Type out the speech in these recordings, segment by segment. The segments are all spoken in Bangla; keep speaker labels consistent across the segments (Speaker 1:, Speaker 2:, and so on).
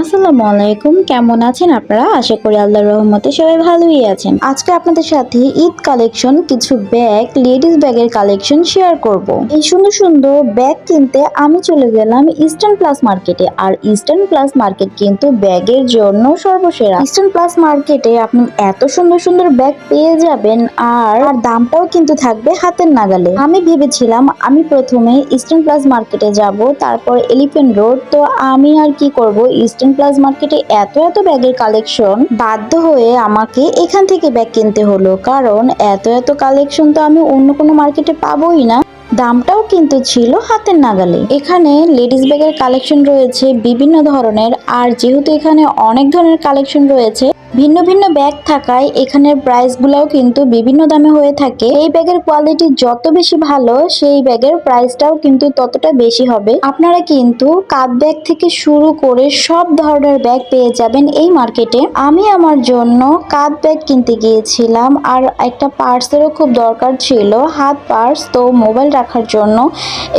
Speaker 1: আসসালামু আলাইকুম। কেমন আছেন আপনারা? আশা করি আল্লাহর রহমতে সবাই ভালোই আছেন। আজকে আপনাদের সাথে ঈদ কালেকশন, কিছু ব্যাগ, লেডিস ব্যাগের কালেকশন শেয়ার করব। এই সুন্দর সুন্দর ব্যাগ কিনতে আমি চলে গেলাম ইস্টার্ন প্লাস মার্কেটে আর ইস্টার্ন প্লাস মার্কেট কিন্তু ব্যাগের জন্য সর্বসেরা। ইস্টার্ন প্লাস মার্কেটে আপনি এত সুন্দর সুন্দর ব্যাগ পেয়ে যাবেন আর দামটাও কিন্তু থাকবে হাতের নাগালে। আমি ভেবেছিলাম আমি প্রথমে ইস্টার্ন প্লাস মার্কেটে যাব, তারপর এলিফেন্ট রোড তো আমি আর কি করব ইস্টার্ন প্লাস মার্কেটে এত এত ব্যাগের কালেকশন বাধ্য হয়ে আমাকে এখান থেকে ব্যাগ কিনতে হলো। কারণ এত এত কালেকশন তো আমি অন্য কোনো মার্কেটে পাবোই না। দামটাও কিন্তু ছিল হাতের নাগালে। এখানে লেডিস ব্যাগের কালেকশন রয়েছে, বিভিন্ন ধরনের। আর যেহেতু এখানে অনেক ধরনের কালেকশন রয়েছে ভিন্ন ভিন্ন ব্যাগ থাকায় এখানের প্রাইসগুলোও কিন্তু বিভিন্ন দামে হয়ে থাকে। এই ব্যাগের কোয়ালিটি যত বেশি ভালো, সেই ব্যাগের প্রাইসটাও কিন্তু ততটা বেশি হবে। আপনারা কিন্তু কাপ ব্যাগ থেকে শুরু করে সব ধরনের ব্যাগ পেয়ে যাবেন এই মার্কেটে আমি আমার জন্য কাপ ব্যাগ কিনতে গিয়েছিলাম আর একটা পার্সেরও খুব দরকার ছিল, হাত পার্স তো মোবাইল রাখার জন্য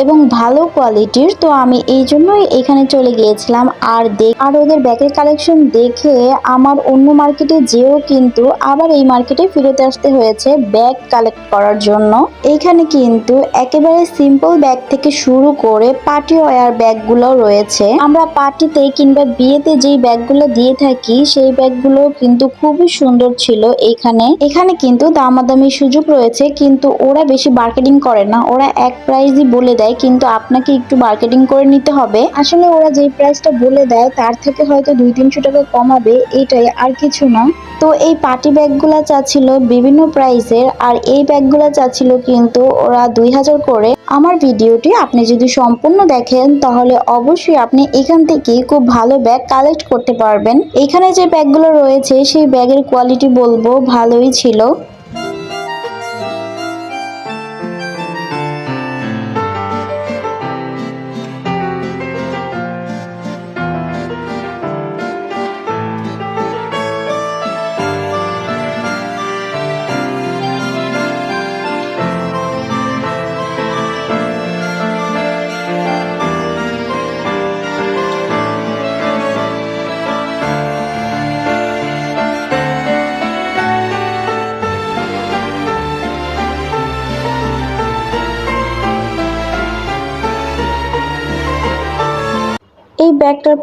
Speaker 1: এবং ভালো কোয়ালিটির তো আমি এই জন্যই এখানে চলে গিয়েছিলাম আর দেখ আর ওদের ব্যাগের কালেকশন দেখে আমার অন্য মার্কেটে যেও কিন্তু আবার এই মার্কেটে ফিরতে আসতে হয়েছে ব্যাগ কালেক্ট করার জন্য। এইখানে কিন্তু একেবারে সিম্পল ব্যাগ থেকে শুরু করে পার্টি ওয়্যার ব্যাগগুলো রয়েছে। আমরা পার্টিতে কিংবা বিয়েতে যেই ব্যাগগুলো দিয়ে থাকি, সেই ব্যাগগুলো কিন্তু খুবই সুন্দর ছিল এইখানে। এখানে কিন্তু দামাদামি সুযোগ রয়েছে, কিন্তু ওরা বেশি মার্কেটিং করে না। ওরা এক প্রাইসই বলে দেয়, কিন্তু আপনাকে একটু মার্কেটিং করে নিতে হবে। আসলে ওরা যেই প্রাইসটা বলে দেয়, তার থেকে হয়তো দুই তিনশো টাকা কমাবে, এটাই। আর কিছু না। তো এই পার্টি ব্যাগগুলো চাচ্ছিল বিভিন্ন প্রাইসের, আর এই ব্যাগগুলো চাচ্ছিল কিন্তু ওরা দুই হাজার করে। আমার ভিডিওটি আপনি যদি সম্পূর্ণ দেখেন, তাহলে অবশ্যই আপনি এখান থেকে খুব ভালো ব্যাগ কালেক্ট করতে পারবেন। এখানে যে ব্যাগগুলো রয়েছে, সেই ব্যাগের কোয়ালিটি বলব ভালোই ছিল।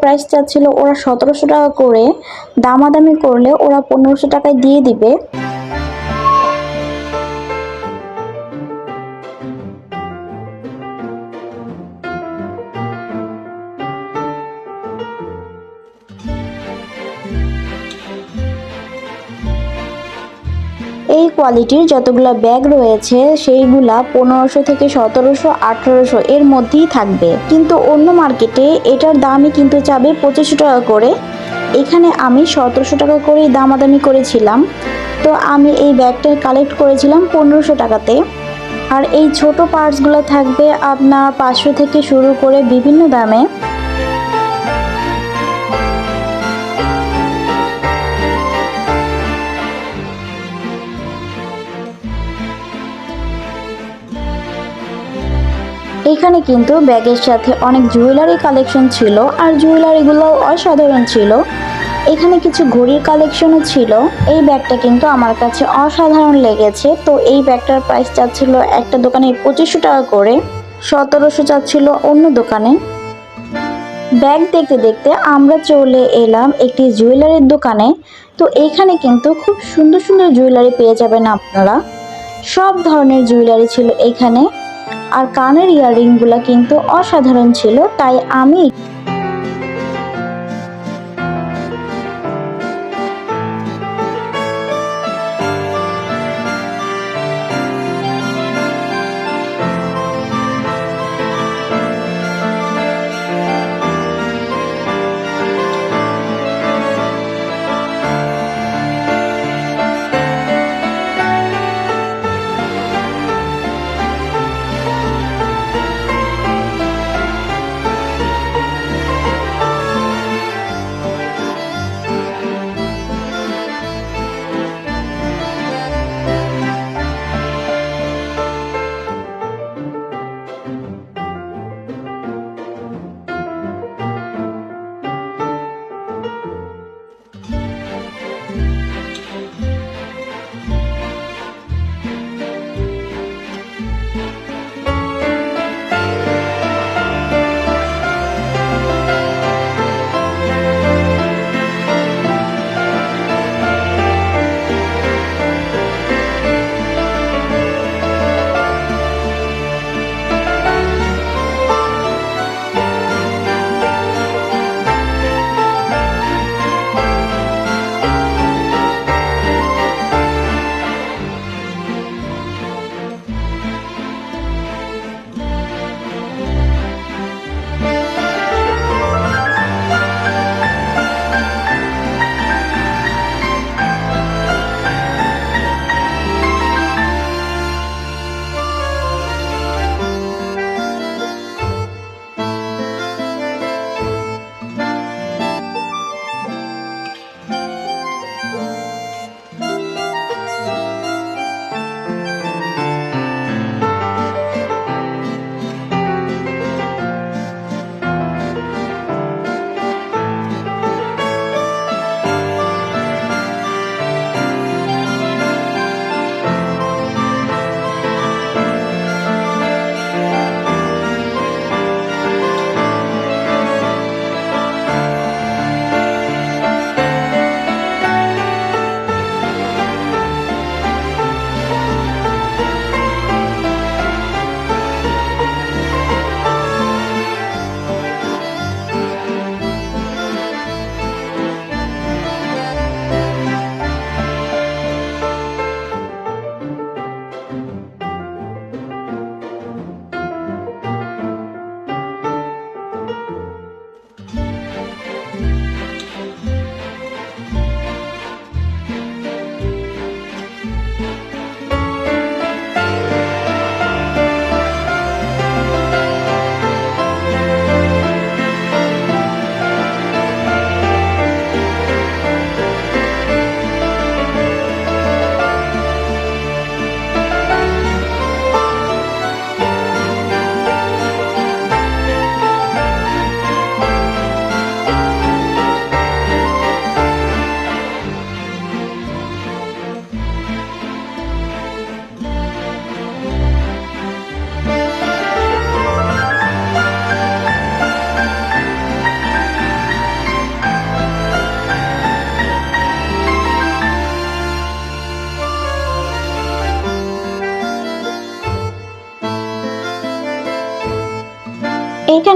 Speaker 1: প্রাইস চাচ্ছিল ওরা সতেরোশো টাকা করে দামাদামি করলে ওরা পনেরোশো টাকায় দিয়ে দিবে। এই কোয়ালিটির যতগুলো ব্যাগ রয়েছে, সেইগুলা পনেরোশো থেকে সতেরোশো, আঠারোশো এর মধ্যেই থাকবে। কিন্তু অন্য মার্কেটে এটার দামই কিন্তু চাবে পঁচিশশো টাকা করে। এখানে আমি সতেরোশো টাকা করেই দামাদামি করেছিলাম। তো আমি এই ব্যাগটা কালেক্ট করেছিলাম পনেরোশো টাকাতে। আর এই ছোট পার্টসগুলো থাকবে আপনার পাঁচশো থেকে শুরু করে বিভিন্ন দামে। এখানে কিন্তু ব্যাগের সাথে অনেক জুয়েলারি কালেকশন ছিল আর জুয়েলারিগুলো অসাধারণ ছিল। এখানে কিছু ঘড়ির কালেকশনও ছিল। এই ব্যাগটা কিন্তু আমার কাছে অসাধারণ লেগেছে। তো এই ব্যাগটার প্রাইস চাচ্ছিল একটা দোকানে পঁচিশশো টাকা করে, সতেরোশো চাচ্ছিল অন্য দোকানে। ব্যাগ দেখতে দেখতে আমরা চলে এলাম একটি জুয়েলারির দোকানে। তো এখানে কিন্তু খুব সুন্দর সুন্দর জুয়েলারি পেয়ে যাবেন আপনারা। সব ধরনের জুয়েলারি ছিল এইখানে আর কানের ইয়াররিংগুলো কিন্তু অসাধারণ ছিল তাই আমি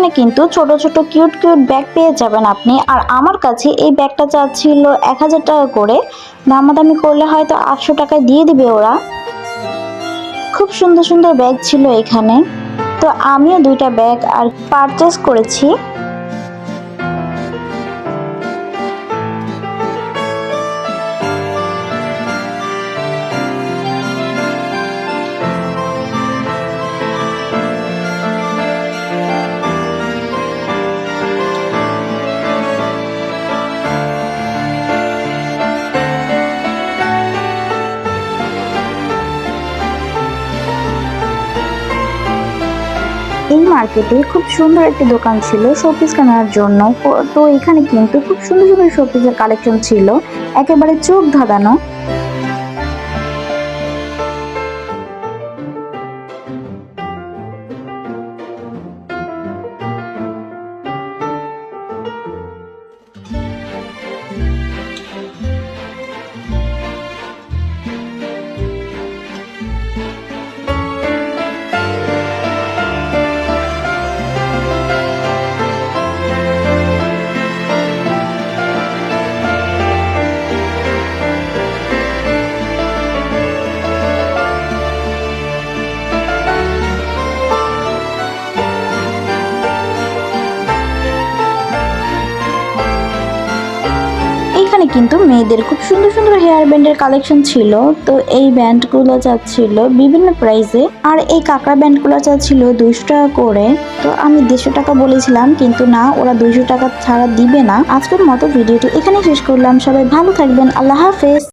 Speaker 1: এইখানে কিন্তু ছোট ছোট কিউট কিউট ব্যাগ পেয়ে যাবেন আপনি। আর আমার কাছে এই ব্যাগটা চাচ্ছিল এক হাজার টাকা করে। দামাদামি করলে হয়তো আটশো টাকায় দিয়ে দিবে ওরা। খুব সুন্দর সুন্দর ব্যাগ ছিল এখানে। তো আমিও দুইটা ব্যাগ আর পারচেস করেছি। মার্কেটে খুব সুন্দর একটি দোকান ছিল শোপিস কেনার জন্য। তো এখানে কিন্তু খুব সুন্দর সুন্দর শোপিসের কালেকশন ছিল। একেবারে চোখ ধাঁধানো। এখানে কিন্তু মেয়েদের খুব সুন্দর সুন্দর হেয়ার ব্যান্ডের কালেকশন ছিল। তো এই ব্যান্ডগুলো যাচ্ছিল বিভিন্ন প্রাইসে আর এই কাঁকড়া ব্যান্ডগুলো যাচ্ছিল দুইশো টাকা করে। তো আমি দেড়শো টাকা বলেছিলাম, কিন্তু না, ওরা দুইশো টাকা ছাড়া দিবে না। আজকের মতো ভিডিওটি এখানে শেষ করলাম। সবাই ভালো থাকবেন। আল্লাহ হাফেজ।